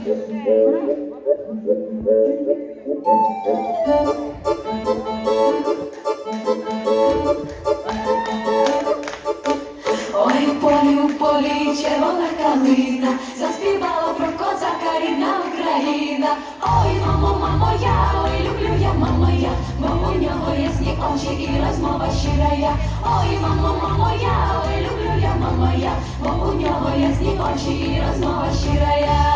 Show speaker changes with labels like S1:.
S1: Ой, у полі, у полі червона калина, заспівала про козака рідна Україна. Ой, мамо, мамо, я, ой, люблю я, мамо, я, бо у нього ясні очі і розмова щира я. Ой, мамо, мамо, я, ой, люблю я, мамо, я, бо у нього ясні очі і розмова щира я.